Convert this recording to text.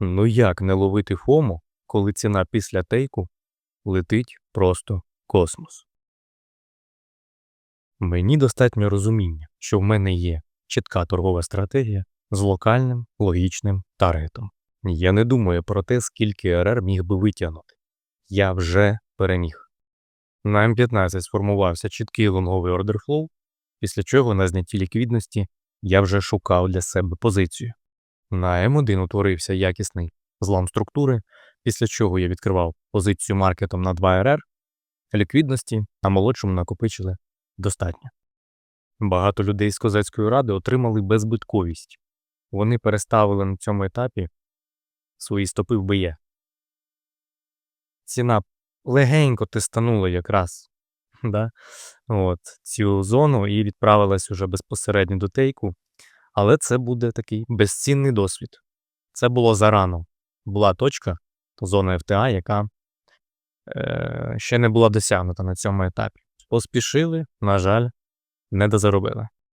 Ну як не ловити фому, коли ціна після тейку летить просто космос? Мені достатньо розуміння, що в мене є чітка торгова стратегія з локальним логічним таргетом. Я не думаю про те, скільки РР міг би витягнути. Я вже переміг. На М15 сформувався чіткий лонговий ордерфлоу, після чого на знятті ліквідності я вже шукав для себе позицію. На М1 утворився якісний злам структури, після чого я відкривав позицію маркетом на 2 РР, ліквідності на молодшому накопичили достатньо. Багато людей з козацької ради отримали беззбитковість. Вони переставили на цьому етапі свої стопи в БЄ. Ціна легенько тестанула якраз да? От, цю зону і відправилась уже безпосередньо до тейку. Але це буде такий безцінний досвід. Це було зарано. Була точка, зона ФТА, яка е, ще не була досягнута на цьому етапі. Поспішили, на жаль, не дозаробили.